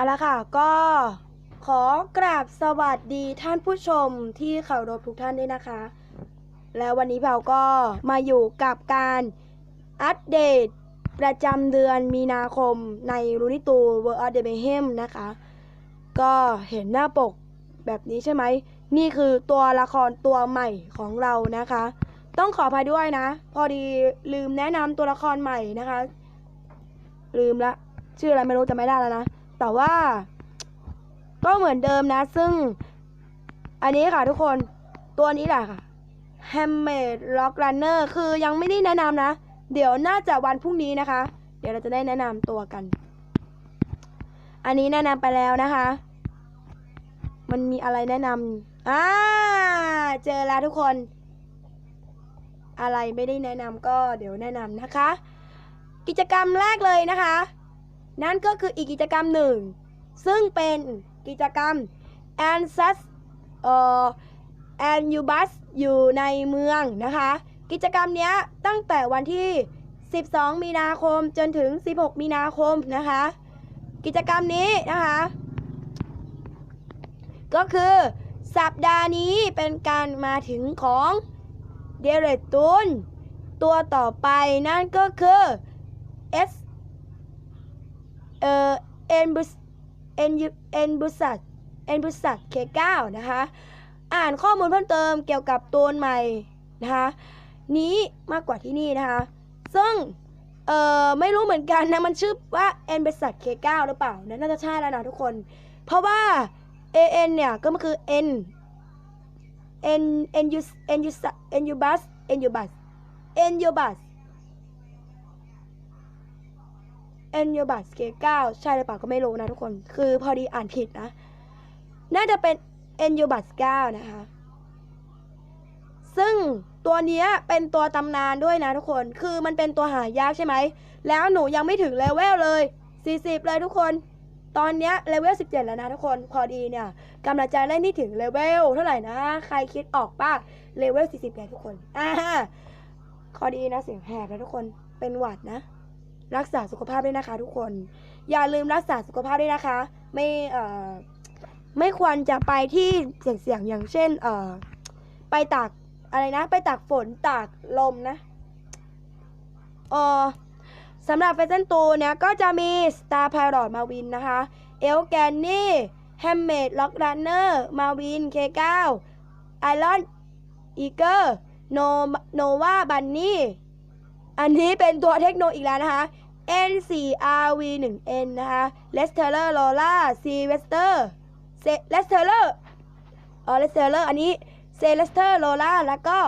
เอาละค่ะ ก็ขอกราบสวัสดีท่านผู้ชมที่เคารพทุกท่านด้วยนะคะ แล้ววันนี้เราก็มาอยู่กับการอัปเดตประจำเดือนมีนาคมในรูนิตูเวอร์อเดเบเฮมนะคะ ก็เห็นหน้าปกแบบนี้ใช่ไหม นี่คือตัวละครตัวใหม่ของเรานะคะ ต้องขออภัยด้วยนะ พอดีลืมแนะนำตัวละครใหม่นะคะ ลืมละ ชื่ออะไรไม่รู้จะไม่ได้แล้วนะ แต่ว่าก็เหมือนเดิมนะ ซึ่ง อันนี้ค่ะทุกคนตัวนี้แหละค่ะ Handmade Rock Runner คือยังไม่ได้แนะนำนะ เดี๋ยวน่าจะวันพรุ่งนี้นะคะ เดี๋ยวเราจะได้แนะนำตัวกัน อันนี้แนะนำไปแล้วนะคะ มันมีอะไรแนะนำอ่าเจอแล้วทุกคน อะไรไม่ได้แนะนำก็เดี๋ยวแนะนำนะคะ กิจกรรมแรกเลยนะคะ นั่นก็คืออีกกิจกรรมหนึ่ง ซึ่งเป็นกิจกรรม a n s u s เอ่อ a n u b u s อยู่ในเมืองนะคะ กิจกรรมนี้ตั้งแต่วันที่ 12 มีนาคมจนถึง 16 มีนาคมนะคะ กิจกรรมนี้นะคะ ก็คือสัปดาห์นี้เป็นการมาถึงของเดเรตตุนตัวต่อไปนั่นก็คือ S เอ่อเอ็นบุสเอ็นยูเอ็นบุสัตเอ็นบุสัตเคเก้านะคะ อ่านข้อมูลเพิ่มเติมเกี่ยวกับตัวใหม่นะคะนี้มากกว่าที่นี่นะคะ ซึ่งเอ่อไม่รู้เหมือนกันนะมันชื่อว่า N บริษัท K9 หรือเปล่านะน่าจะใช่แล้วนะทุกคน เพราะว่า AN เนี่ยก็มันคือ N N N U N U N U bus N U bus N U bus N U bus K9 ใช่หรือเปล่าก็ไม่รู้นะทุกคน คือพอดีอ่านผิดนะ น่าจะเป็น N U bus 9นะคะ ซึ่งตัวเนี้ยเป็นตัวตำนานด้วยนะทุกคน คือมันเป็นตัวหายากใช่ไหม แล้วหนูยังไม่ถึงเลเวลเลย 40 เลยทุกคน ตอนเนี้ยเลเวล 17 แล้วนะทุกคน พอดีเนี่ยกำลังจะเล่นที่ถึงเลเวลเท่าไหร่นะ ใครคิดออกป่ะ เลเวล 40แล้วทุกคน อ่าขอดีนะเสียงแหบนะทุกคน เป็นหวัดนะ รักษาสุขภาพด้วยนะคะ ทุกคน อย่าลืมรักษาสุขภาพด้วยนะคะ ไม่เอ่อไม่ควรจะไปที่เสี่ยงๆอย่างเช่น เอ่อไปตากอะไรนะ ไปตากฝนตากลมนะเออสำหรับแฟชั่นตูเนี่ยก็จะมี Star Pilot มาวินนะคะเอลแกนนี่แฮมเมดล็อกรันเนอร์มาวิน K9 ไอรอนอีเกอร์โนโนวาบันนี่อันนี้เป็นตัวเทคโนอีกแล้วนะคะ N4RV1N นะคะ l e s t e r l o l a s y v e s t e r เลสเทอร์เลอร์อ๋อเลสเทอร์เลอร์อันนี้เซเลสเตอร์โลล่าแล้วก็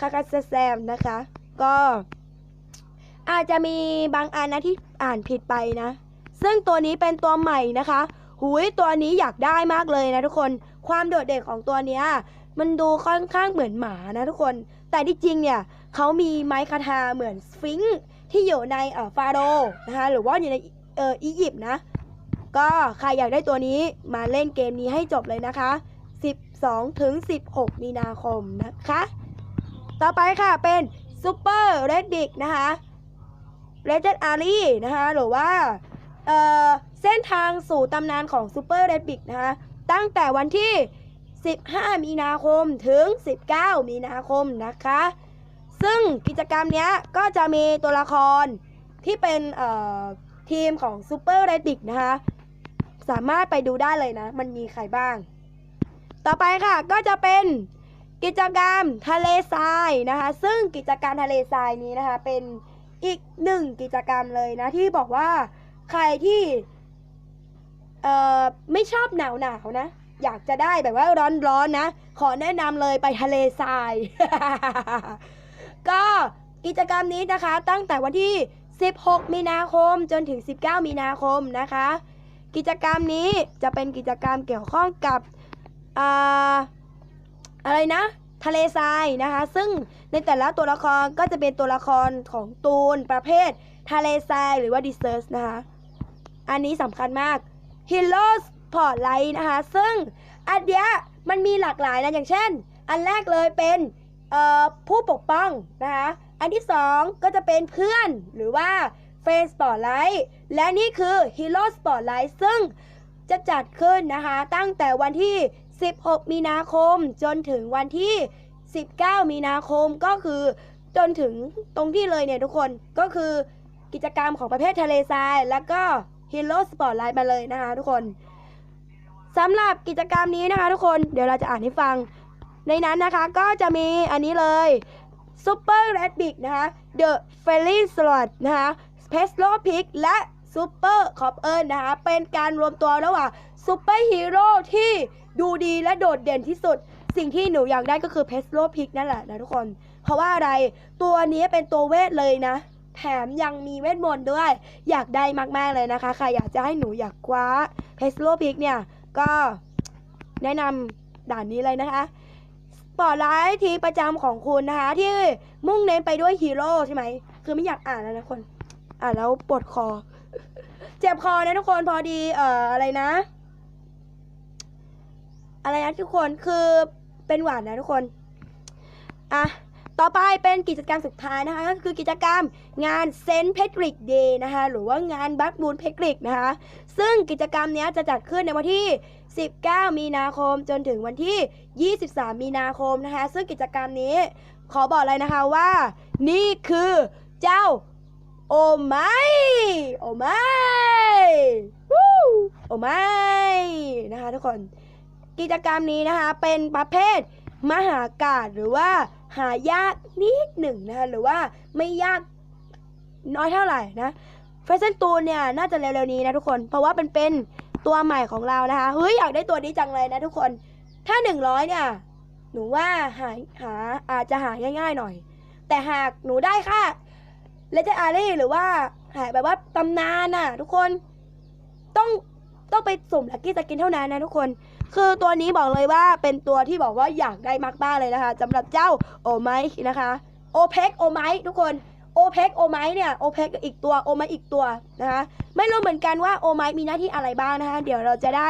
คาคาเซแซมนะคะ ก็อาจจะมีบางอันนะที่อ่านผิดไปนะ ซึ่งตัวนี้เป็นตัวใหม่นะคะ หุยตัวนี้อยากได้มากเลยนะทุกคน ความโดดเด่นของตัวเนี้ยมันดูค่อนข้างเหมือนหมานะทุกคน แต่ที่จริงเนี่ยเขามีไม้คาทาเหมือนสฟิงค์ ที่อยู่ในฟาโรนะคะหรือว่าอยู่ในเอออียิปต์นะ ก็ใครอยากได้ตัวนี้มาเล่นเกมนี้ให้จบเลยนะคะ 12ถึง16 มีนาคมนะคะ ต่อไปค่ะเป็นซูเปอร์เรดดิกนะคะเรดเดอารีนะคะหรือว่าเออเส้นทางสู่ตำนานของซูเปอร์เรดดิกนะคะตั้งแต่วันที่ 15 มีนาคมถึง 19 มีนาคมนะคะ ซึ่งกิจกรรมเนี้ยก็จะมีตัวละครที่เป็นทีมของซูเปอร์เรดิกนะคะ สามารถไปดูได้เลยนะ มันมีใครบ้าง ต่อไปค่ะก็จะเป็นกิจกรรมทะเลทรายนะคะ ซึ่งกิจกรรมทะเลทรายนี้นะคะ เป็นอีกหนึ่งกิจกรรมเลยนะ ที่บอกว่าใครที่เอ่อไม่ชอบหนาวหนาวนะ อยากจะได้แบบว่าร้อนร้อนนะ ขอแนะนำเลยไปทะเลทราย ก็กิจกรรมนี้นะคะ ตั้งแต่วันที่ 16 มีนาคมจนถึง 19 มีนาคมนะคะ กิจกรรมนี้จะเป็นกิจกรรมเกี่ยวข้องกับอ่าอะไรนะ ทะเลทรายนะคะ ซึ่งในแต่ละตัวละครก็จะเป็นตัวละครของตูนประเภท ทะเลทรายหรือว่าดิเซอร์สนะคะ อันนี้สำคัญมาก Hero Spotlight นะคะ ซึ่งอันเนี้ยมันมีหลากหลายนะ อย่างเช่น อันแรกเลยเป็น ผู้ปกป้องนะคะ อันที่สองก็จะเป็นเพื่อนหรือว่าเฟสปอตไลท์และนี่คือ Hero Spotlight ซึ่งจะจัดขึ้นนะคะ ตั้งแต่วันที่ 16 มีนาคมจนถึงวันที่ 19 มีนาคมก็คือจนถึงตรงที่เลยเนี่ยทุกคนก็คือกิจกรรมของประเภททะเลทราย แล้วก็ฮีโร่สปอร์ตไลท์มาเลยนะคะทุกคนสำหรับกิจกรรมนี้นะคะทุกคนเดี๋ยวเราจะอ่านให้ฟัง ในนั้นนะคะก็จะมีอันนี้เลย Super Red Big นะคะ The Fairy Slot นะคะ p e s l o Pig และ Super c o p e r นะคะเป็นการรวมตัวระหว่างซูเปอร์ฮีโร่ที่ดูดีและโดดเด่นที่สุด สิ่งที่หนูอยากได้ก็คือ p e s l o Pig นั่นแหละนะทุกคน เพราะว่าอะไรตัวนี้เป็นตัวเวทเลยนะ แถมยังมีเวทมนต์ด้วย อยากได้มาก ๆ เลยนะคะใครอยากจะให้หนูอยากคว้า p e s l o Pig เนี่ย ก็แนะนำด่านนี้เลยนะคะ ปอร์ตไลท์ทีประจำของคุณนะคะ ที่มุ่งเน้นไปด้วยฮีโร่ใช่ไหม คือไม่อยากอ่านแล้วนะคน อ่านแล้วปวดคอ เจ็บคอนะทุกคนพอดี เอ่ออะไรนะ อะไรนะทุกคนคือเป็นหวานนะทุกคน อะ ต่อไปเป็นกิจกรรมสุดท้ายนะคะก็คือกิจกรรมงานเซนต์เพทริกเดย์นะคะ หรือว่างานบัคบูนเพทริกนะคะ ซึ่งกิจกรรมเนี้ยจะจัดขึ้นในวันที่ 19 มีนาคมจนถึงวันที่ 23 มีนาคมนะคะ ซึ่งกิจกรรมนี้ขอบอกเลยนะคะว่า นี่คือเจ้า โอไม่โอไม่วู้โอไม่นะคะทุกคนกิจกรรมนี้นะคะเป็นประเภทมหากาศหรือว่าหายากนิดหนึ่งนะคะหรือว่าไม่ยากน้อยเท่าไหร่นะเฟชั่นตูนเนี่ยน่าจะเร็วๆนี้นะทุกคน เพราะว่าเป็นเป็น ตัวใหม่ของเรานะคะเฮ้ยอยากได้ตัวนี้จังเลยนะทุกคนถ้า 100 เนี่ย หนูว่าหาหาอาจจะหาง่ายๆหน่อย แต่หากหนูได้ค่ะเลเจอารี่หรือว่าหาแบบว่าตำนานน่ะ ทุกคนต้องต้องไปสุ่มลักกี้สกินเท่านั้นนะทุกคน คือตัวนี้บอกเลยว่าเป็นตัวที่บอกว่าอยากได้มากๆเลยนะคะสำหรับเจ้าโอไมค์นะคะ โอเพกโอไมค์ทุกคน โอเพกโอไมค์เนี่ยโอเพกอีกตัวโอไมค์อีกตัวนะคะไม่รู้เหมือนกันว่าโอไมค์มีหน้าที่อะไรบ้างนะคะ เดี๋ยวเราจะได้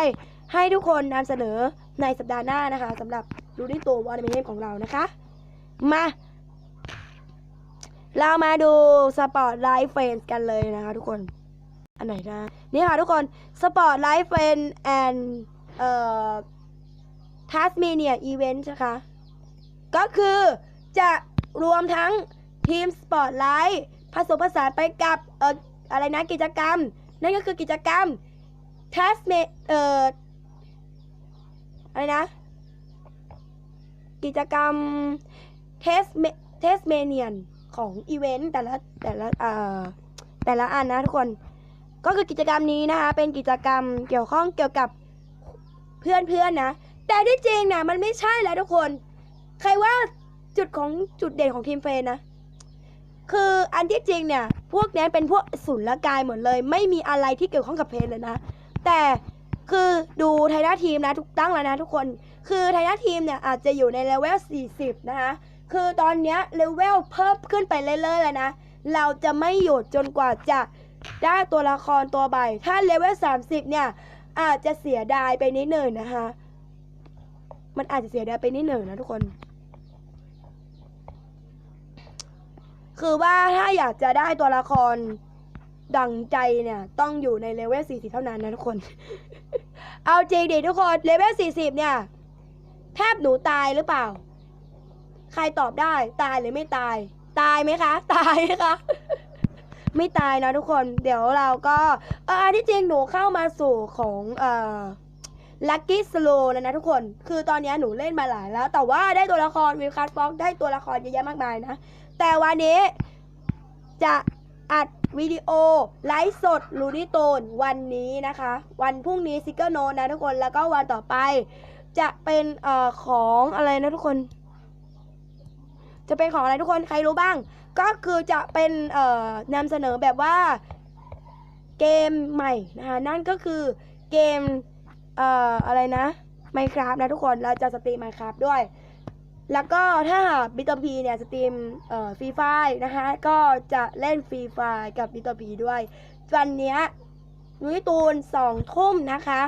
ให้ทุกคนนำเสนอในสัปดาห์หน้านะคะสำหรับดูนี่ตัววอร์เมนของเรานะคะ มาเรามาดูสปอร์ตไลฟ์เฟนกันเลยนะคะทุกคน อันไหนนะนี่ค่ะทุกคนสปอร์ตไลฟ์เฟนแอนเอ่อทัสเมเนียอีเวนต์นะคะ ก็คือจะรวมทั้ง ทีมสปอร์ตไลท์ผสมผสานไปกับเอ่ออะไรนะกิจกรรม นั่นก็คือกิจกรรมทัสเมเอ่ออะไรนะ กิจกรรมเทสเมเทสเมเนียนของอีเวนต์แต่ละแต่ละเอ่อแต่ละอันนะทุกคน ก็คือกิจกรรมนี้นะคะ เป็นกิจกรรมเกี่ยวข้องเกี่ยวกับเพื่อนๆนนะ แต่ที่จริงนะมันไม่ใช่แล้วทุกคน ใครว่าจุดของจุดเด่นของทีมเฟนนะ คืออันที่จริงเนี่ย พวกนี้เป็นพวกสุนละกายหมดเลย ไม่มีอะไรที่เกี่ยวข้องกับเพลนเลยนะ แต่คือดูไทยหน้าทีมนะทุกตั้งแล้วนะทุกคน คือไทยหน้าทีมเนี่ยอาจจะอยู่ในเลเวล 40 นะคะ คือตอนนี้เลเวลเพิ่มขึ้นไปเรื่อยๆเลยนะ เราจะไม่หยุดจนกว่าจะได้ตัวละครตัวใบ ถ้าเลเวล 30 เนี่ย อาจจะเสียดายไปนิดหนึ่งนะคะ มันอาจจะเสียดายไปนิดหนึ่งนะทุกคน คือว่าถ้าอยากจะได้ตัวละครดังใจเนี่ย ต้องอยู่ในเลเวล40 เท่านั้นนะทุกคน เอาจริงดิทุกคนเลเวล40 เนี่ย แทบหนูตายหรือเปล่า ใครตอบได้ตายหรือไม่ตาย ตายไหมคะ ตายไหมคะไม่ตายนะทุกคนเดี๋ยวเราก็เออที่จริงหนูเข้ามาสู่ของเอ่อลัคกี้สโลแล้วนะทุกคน คือตอนนี้หนูเล่นมาหลายแล้ว แต่ว่าได้ตัวละครวิลคัสฟ็อกได้ตัวละครเยอะแยะมากมายนะ แต่วันนี้จะอัดวิดีโอไลฟ์สดลูนี่โตนวันนี้นะคะ วันพรุ่งนี้ซิกเกอร์โนนะทุกคนแล้วก็วันต่อไป จะเป็นเอ่อของอะไรนะทุกคน จะเป็นของอะไรทุกคนใครรู้บ้าง ก็คือจะเป็นเอ่อนำเสนอแบบว่าเกมใหม่นะคะนั่นก็คือเกมเอ่ออะไรนะ Minecraft นะทุกคนเราจะสตรีม Minecraft ด้วย แล้วก็ถ้าหากบิตพีเนี่ยสตรีมเอ่อฟรีไฟนะคะ ก็จะเล่นฟรีไฟกับบิตพีด้วย วันเนี้ยนุ้ยตูนสองทุ่มนะคะ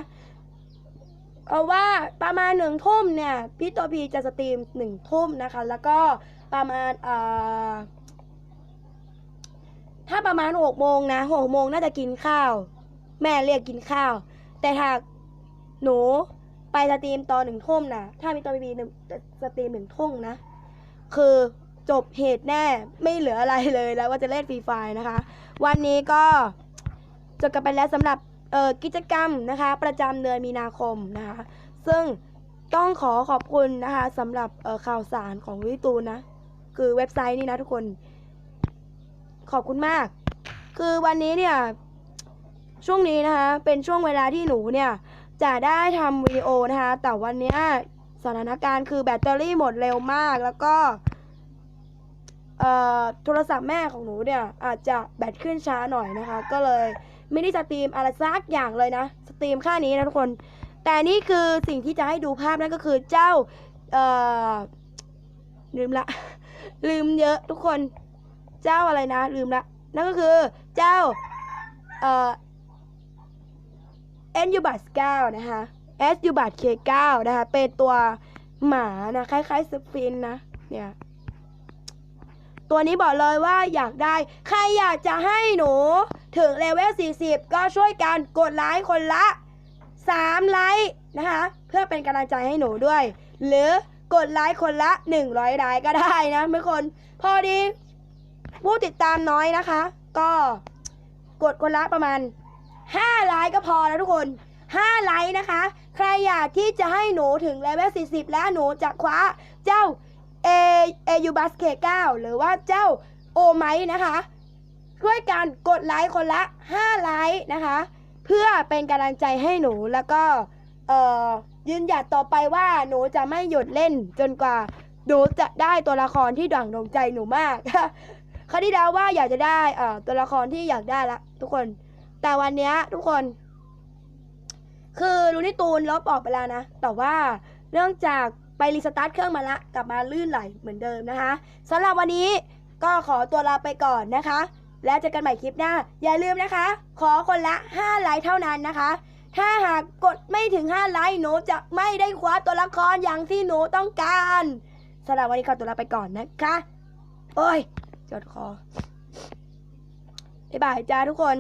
เอาว่าประมาณหนึ่งทุ่มเนี่ยพี่ตัวพีจะสตรีมหนึ่งทุ่มนะคะ แล้วก็ประมาณเอ่อถ้าประมาณหกโมงนะหกโมงน่าจะกินข้าว แม่เรียกกินข้าว แต่หากหนู ไปสตรีมตอนหนึ่งทุ่มนะถ้ามีตอนบีบีหนึ่งสตรีมหนึ่งทุ่มนะ คือจบเหตุแน่ไม่เหลืออะไรเลยแล้วว่าจะเล่นฟรีไฟนะคะ วันนี้ก็จบกันไปแล้วสำหรับกิจกรรมนะคะ ประจำเดือนมีนาคมนะคะ ซึ่งต้องขอขอบคุณนะคะสำหรับข่าวสารของวิตูนนะ คือเว็บไซต์นี่นะทุกคน ขอบคุณมาก คือวันนี้เนี่ย ช่วงนี้นะคะ เป็นช่วงเวลาที่หนูเนี่ย จะได้ทำวิดีโอนะคะ แต่วันนี้สถานการณ์คือแบตเตอรี่หมดเร็วมากแล้วก็โทรศัพท์แม่ของหนูเนี่ย อาจจะแบตขึ้นช้าหน่อยนะคะ ก็เลยไม่ได้สตรีมอะไรสักอย่างเลยนะ สตรีมค่านี้นะทุกคน แต่นี่คือสิ่งที่จะให้ดูภาพนั่นก็คือเจ้าเอ่อลืมละ ลืมเยอะทุกคน เจ้าอะไรนะ ลืมละ นั่นก็คือเจ้าเอ่อ n u b a t 9นะคะ s u b a t K9 นะคะ เป็นตัวหมานะ คล้ายๆสฟินนะ เนี่ย ตัวนี้บอกเลยว่าอยากได้ ใครอยากจะให้หนู ถึงเลเวล 40 ก็ช่วยกันกดไลค์คนละ 3 ไลค์นะคะ เพื่อเป็นกำลังใจให้หนูด้วย หรือกดไลค์คนละ 100ไลค์ก็ได้นะทุกคน พอดี ผู้ติดตามน้อยนะคะ ก็กดคนละประมาณ 5ไลค์ก็พอแล้วทุกคน 5 ไลค์นะคะ ใครอยากที่จะให้หนูถึงเลเวล 40 แล้วหนูจะคว้าเจ้า A A U b a s k e 9หรือว่าเจ้าโอไมนะคะด้วยการกดไลค์คนละ 5 ไลค์นะคะ เพื่อเป็นกำลังใจให้หนูแล้วก็เอ่อยืนหยัดต่อไปว่าหนูจะไม่หยุดเล่นจนกว่าหนูจะได้ตัวละครที่ด่งดวงใจหนูมากคราวที่แล้วว่าอยากจะได้เอ่อตัวละครที่อยากได้ละทุกคน แต่วันเนี้ยทุกคน คือลูนิตูนลบออกไปแล้วนะ แต่ว่าเนื่องจากไปรีสตาร์ทเครื่องมาละ กลับมาลื่นไหลเหมือนเดิมนะคะสำหรับวันนี้ก็ขอตัวลาไปก่อนนะคะ แล้วเจอกันใหม่คลิปหน้า อย่าลืมนะคะ ขอคนละ 5 ไลค์เท่านั้นนะคะ ถ้าหากกดไม่ถึง 5 ไลค์หนูจะไม่ได้คว้าตัวละครอย่างที่หนูต้องการสำหรับวันนี้ขอตัวลาไปก่อนนะคะ โอ้ยจดคอบ๊ายบายจ้าทุกคน